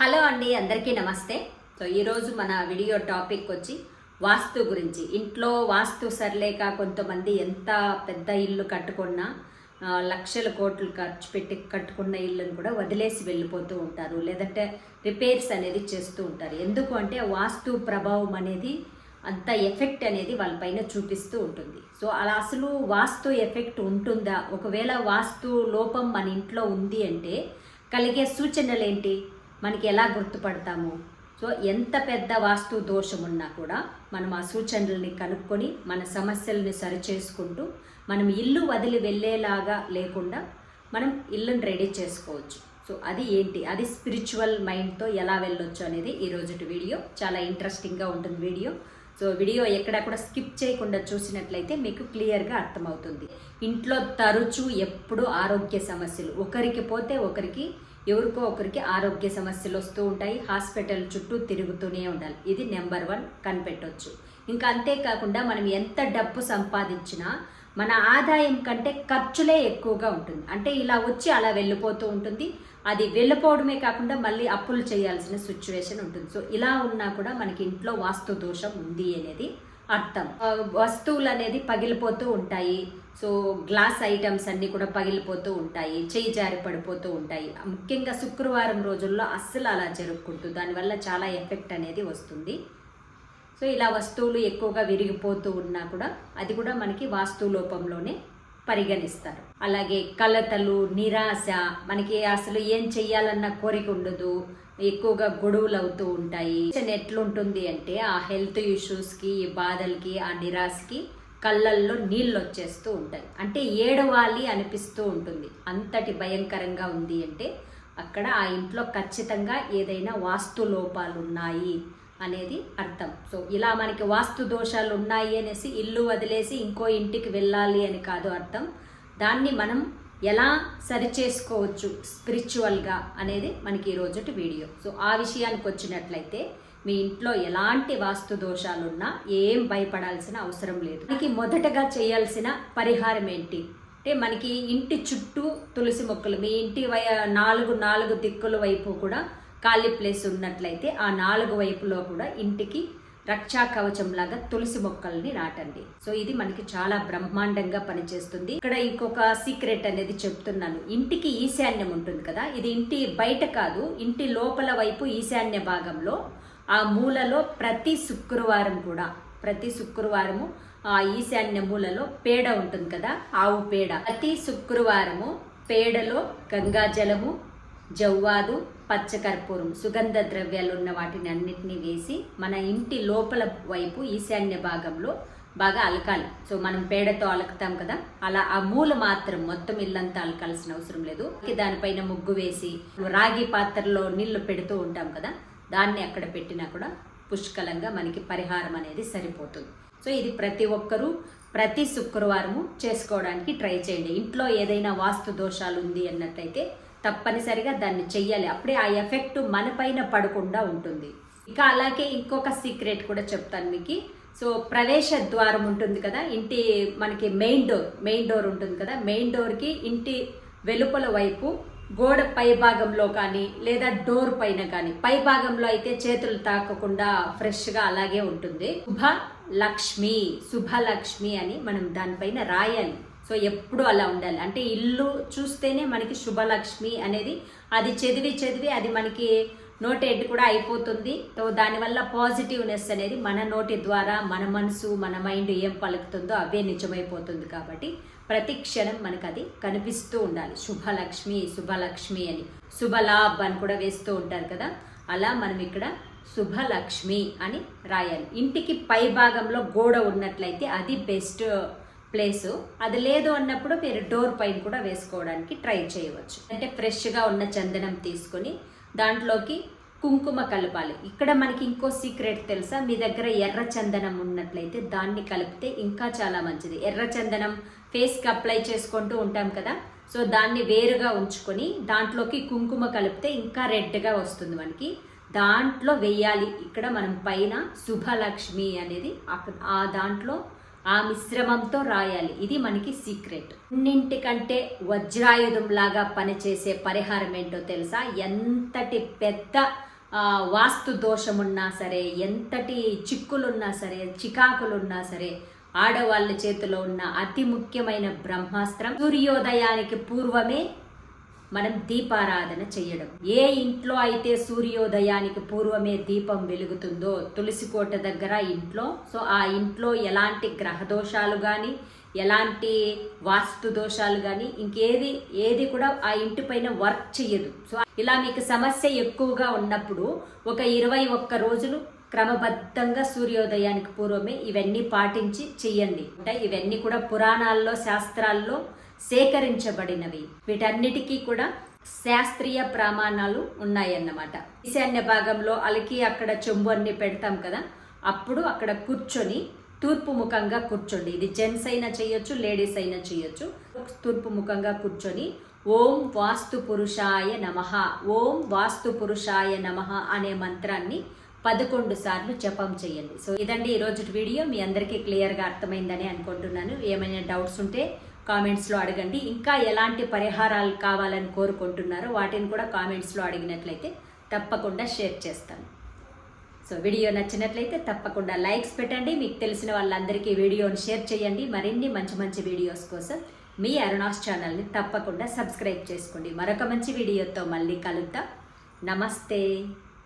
Hello అండి అందరికీ నమస్తే. సో ఈరోజు మన వీడియో టాపిక్ వచ్చి వాస్తు గురించి. ఇంట్లో వాస్తు సరిలేక కొంతమంది ఎంత పెద్ద ఇల్లు కట్టుకున్నా లక్షల కోట్లు ఖర్చు పెట్టి కట్టుకున్న ఇల్లును కూడా వదిలేసి వెళ్ళిపోతూ ఉంటారు. లేదంటే రిపేర్స్ అనేది చేస్తూ ఉంటారు. ఎందుకు అంటే వాస్తు ప్రభావం అనేది అంత ఎఫెక్ట్ అనేది వాళ్ళపైన చూపిస్తూ ఉంటుంది. సో అలా అసలు వాస్తు ఎఫెక్ట్ ఉంటుందా? ఒకవేళ వాస్తు లోపం మన ఇంట్లో ఉంది అంటే కలిగే సూచనలు ఏంటి మనకి ఎలా గుర్తుపడతాము. సో ఎంత పెద్ద వాస్తు దోషం ఉన్నా కూడా మనం ఆ సూచనల్ని కనుక్కొని మన సమస్యల్ని సరిచేసుకుంటూ మనం ఇల్లు వదిలి వెళ్ళేలాగా లేకుండా మనం ఇల్లుని రెడీ చేసుకోవచ్చు. సో అది ఏంటి? అది స్పిరిచువల్ మైండ్తో ఎలా వెళ్ళొచ్చు అనేది ఈ రోజుటి వీడియో. చాలా ఇంట్రెస్టింగ్గా ఉంటుంది వీడియో. సో వీడియో ఎక్కడెక్కడ స్కిప్ చేయకుండా చూసినట్లయితే మీకు క్లియర్గా అర్థమవుతుంది. ఇంట్లో తరచూ ఎప్పుడూ ఆరోగ్య సమస్యలు. ఒకరికి పోతే ఒకరికి ఎవరికో ఒకరికి ఆరోగ్య సమస్యలు వస్తూ ఉంటాయి. హాస్పిటల్ చుట్టూ తిరుగుతూనే ఉండాలి. ఇది నెంబర్ వన్ కనిపెట్టవచ్చు ఇంకా అంతేకాకుండా మనం ఎంత డబ్బు సంపాదించినా మన ఆదాయం కంటే ఖర్చులే ఎక్కువగా ఉంటుంది. అంటే ఇలా వచ్చి అలా వెళ్ళిపోతూ ఉంటుంది. అది వెళ్ళిపోవడమే కాకుండా మళ్ళీ అప్పులు చేయాల్సిన సిచ్యువేషన్ ఉంటుంది. సో ఇలా ఉన్నా కూడా మనకి ఇంట్లో వాస్తు దోషం ఉంది అనేది అర్థం. వస్తువులు అనేది పగిలిపోతూ ఉంటాయి. సో గ్లాస్ ఐటమ్స్ అన్నీ కూడా పగిలిపోతూ ఉంటాయి చేయి జారి పడిపోతూ ఉంటాయి. ముఖ్యంగా శుక్రవారం రోజుల్లో అస్సలు అలా జరుపుకుంటూ దానివల్ల చాలా ఎఫెక్ట్ అనేది వస్తుంది. సో ఇలా వస్తువులు ఎక్కువగా విరిగిపోతూ ఉన్నా కూడా అది కూడా మనకి వాస్తు లోపంలోనే పరిగణిస్తారు. అలాగే కలతలు నిరాశ మనకి అసలు ఏం చెయ్యాలన్న కోరిక ఉండదు. ఎక్కువగా గొడవలు అవుతూ ఉంటాయి. ఎట్లుంటుంది అంటే ఆ హెల్త్ ఇష్యూస్కి ఈ బాధలకి ఆ నిరాశకి కళ్ళల్లో నీళ్ళు వచ్చేస్తూ ఉంటాయి. అంటే ఏడవాలి అనిపిస్తూ ఉంటుంది. అంతటి భయంకరంగా ఉంది అంటే అక్కడ ఆ ఇంట్లో ఖచ్చితంగా ఏదైనా వాస్తు లోపాలు ఉన్నాయి అనేది అర్థం. సో ఇలా మనకి వాస్తు దోషాలు ఉన్నాయి అనేసి ఇల్లు వదిలేసి ఇంకో ఇంటికి వెళ్ళాలి అని కాదు అర్థం. దాన్ని మనం ఎలా సరిచేసుకోవచ్చు స్పిరిచువల్గా అనేది మనకి ఈరోజుటి వీడియో. సో ఆ విషయానికి వచ్చినట్లయితే మీ ఇంట్లో ఎలాంటి వాస్తు దోషాలున్నా ఏం భయపడాల్సిన అవసరం లేదు. మనకి మొదటగా చేయాల్సిన పరిహారం ఏంటి? అంటే మనకి ఇంటి చుట్టూ తులసి మొక్కలు మీ ఇంటి వై నాలుగు నాలుగు దిక్కుల వైపు కూడా ఖాళీ ప్లేస్ ఉన్నట్లయితే ఆ నాలుగు వైపులో కూడా ఇంటికి రక్షా కవచం లాగా తులసి మొక్కల్ని నాటండి. సో ఇది మనకి చాలా బ్రహ్మాండంగా పనిచేస్తుంది. ఇక్కడ ఇంకొక సీక్రెట్ అనేది చెప్తున్నాను. ఇంటికి ఈశాన్యం ఉంటుంది కదా? ఇది ఇంటి బయట కాదు ఇంటి లోపల వైపు ఈశాన్య భాగంలో ఆ మూలలో ప్రతి శుక్రవారం కూడా ప్రతి శుక్రవారము ఆ ఈశాన్య మూలలో పేడ ఉంటుంది కదా ఆవు పేడ. ప్రతి శుక్రవారము పేడలో గంగాజలము జవ్వాదు పచ్చకర్పూరం సుగంధ ద్రవ్యాలు ఉన్న వాటిని అన్నిటినీ వేసి మన ఇంటి లోపల వైపు ఈశాన్య భాగంలో బాగా అలకాలి. సో మనం పేడతో అలకుతాం కదా అలా ఆ మూల మాత్రం మొత్తం ఇల్లంతా అలకాల్సిన అవసరం లేదు. దానిపైన ముగ్గు వేసి రాగి పాత్రలో నీళ్ళు పెడుతూ ఉంటాం కదా దాన్ని అక్కడ పెట్టినా కూడా పుష్కలంగా మనకి పరిహారం అనేది సరిపోతుంది. సో ఇది ప్రతి ఒక్కరూ ప్రతి శుక్రవారము చేసుకోవడానికి ట్రై చేయండి. ఇంట్లో ఏదైనా వాస్తు దోషాలు ఉంది అన్నట్టయితే తప్పనిసరిగా దాన్ని చెయ్యాలి. అప్పుడే ఆ ఎఫెక్ట్ మనపైన పడకుండా ఉంటుంది. ఇక అలాగే ఇంకొక సీక్రెట్ కూడా చెప్తాను మీకు. సో ప్రవేశ ద్వారం ఉంటుంది కదా ఇంటి మనకి మెయిన్ డోర్ మెయిన్ డోర్ ఉంటుంది కదా మెయిన్ డోర్కి ఇంటి వెలుపల వైపు గోడ పై భాగంలో కానీ లేదా డోర్ పైన కానీ. పై భాగంలో అయితే చేతులు తాకకుండా ఫ్రెష్గా అలాగే ఉంటుంది. శుభ లక్ష్మి శుభలక్ష్మి అని మనం దానిపైన రాయాలి. సో ఎప్పుడు అలా ఉండాలి. అంటే ఇల్లు చూస్తేనే మనకి శుభలక్ష్మి అనేది అది చదివి చదివి అది మనకి నోటెడ్ కూడా అయిపోతుంది. సో దానివల్ల పాజిటివ్నెస్ అనేది మన నోటి ద్వారా మన మనసు మన మైండ్ ఏం పలుకుతుందో అవే నిజమైపోతుంది కాబట్టి ప్రతి క్షణం మనకు అది కనిపిస్తూ ఉండాలి. శుభలక్ష్మి శుభలక్ష్మి అని. శుభలాభ్ అని కూడా వేస్తూ ఉంటారు కదా. అలా మనం ఇక్కడ శుభలక్ష్మి అని రాయాలి. ఇంటికి పై భాగంలో గోడ ఉన్నట్లయితే అది బెస్ట్ ప్లేస్. అది లేదు అన్నప్పుడు మీరు డోర్ పైన కూడా వేసుకోవడానికి ట్రై చేయవచ్చు. అంటే ఫ్రెష్గా ఉన్న చందనం తీసుకొని దాంట్లోకి కుంకుమ కలపాలి. ఇక్కడ మనకి ఇంకో సీక్రెట్ తెలుసా? మీ దగ్గర ఎర్ర చందనం ఉన్నట్లయితే దాన్ని కలిపితే ఇంకా చాలా మంచిది. ఎర్ర చందనం ఫేస్కి అప్లై చేసుకుంటూ ఉంటాం కదా? సో దాన్ని వేరుగా ఉంచుకొని దాంట్లోకి కుంకుమ కలిపితే ఇంకా రెడ్గా వస్తుంది మనకి. దాంట్లో వెయ్యాలి ఇక్కడ మనం పైన శుభలక్ష్మి అనేది ఆ దాంట్లో ఆ మిశ్రమంతో రాయాలి. ఇది మనకి సీక్రెట్. అన్నింటికంటే వజ్రాయుధం లాగా పనిచేసే పరిహారం ఏంటో తెలుసా? ఎంతటి పెద్ద వాస్తు దోషమున్నా సరే ఎంతటి చిక్కులున్నా సరే చికాకులున్నా సరే ఆడవాళ్ళ చేతిలో ఉన్న అతి ముఖ్యమైన బ్రహ్మాస్త్రం సూర్యోదయానికి పూర్వమే మనం దీపారాధన చేయడం ఏ ఇంట్లో అయితే సూర్యోదయానికి పూర్వమే దీపం వెలుగుతుందో తులసి కోట దగ్గర ఇంట్లో సో ఆ ఇంట్లో ఎలాంటి గ్రహ దోషాలు కానీ ఎలాంటి వాస్తు దోషాలు కానీ ఇంకేది ఏది కూడా ఆ ఇంటి పైన వర్క్ చెయ్యదు. సో ఇలా మీకు సమస్య ఎక్కువగా ఉన్నప్పుడు ఒక ఇరవై ఒక్క రోజులు క్రమబద్ధంగా సూర్యోదయానికి పూర్వమే ఇవన్నీ పాటించి చెయ్యండి. అంటే ఇవన్నీ కూడా పురాణాల్లో శాస్త్రాల్లో సేకరించబడినవి. వీటన్నిటికీ కూడా శాస్త్రీయ ప్రమాణాలు ఉన్నాయన్నమాట. ఈశాన్య భాగంలో అలికి అక్కడ చెంబు అన్ని పెడతాం కదా అప్పుడు అక్కడ కూర్చొని తూర్పు ముఖంగా కూర్చోండి. ఇది జెంట్స్ అయినా చేయొచ్చు లేడీస్ అయినా చేయొచ్చు. తూర్పు ముఖంగా కూర్చొని ఓం వాస్తు పురుషాయ నమః ఓం వాస్తు పురుషాయ నమః అనే మంత్రాన్ని పదకొండు సార్లు జపం చేయండి. సో ఇదండి ఈరోజు వీడియో. మీ అందరికీ క్లియర్గా అర్థమైందని అనుకుంటున్నాను. ఏమైనా డౌట్స్ ఉంటే కామెంట్స్లో అడగండి. ఇంకా ఎలాంటి పరిహారాలు కావాలని కోరుకుంటున్నారో వాటిని కూడా కామెంట్స్లో అడిగినట్లయితే తప్పకుండా షేర్ చేస్తాను. సో వీడియో నచ్చినట్లయితే తప్పకుండా లైక్స్ పెట్టండి. మీకు తెలిసిన వాళ్ళందరికీ వీడియోని షేర్ చేయండి. మరిన్ని మంచి మంచి వీడియోస్ కోసం మీ అరుణాస్ ఛానల్ని తప్పకుండా సబ్స్క్రైబ్ చేసుకోండి. మరొక మంచి వీడియోతో మళ్ళీ కలుద్దాం. నమస్తే.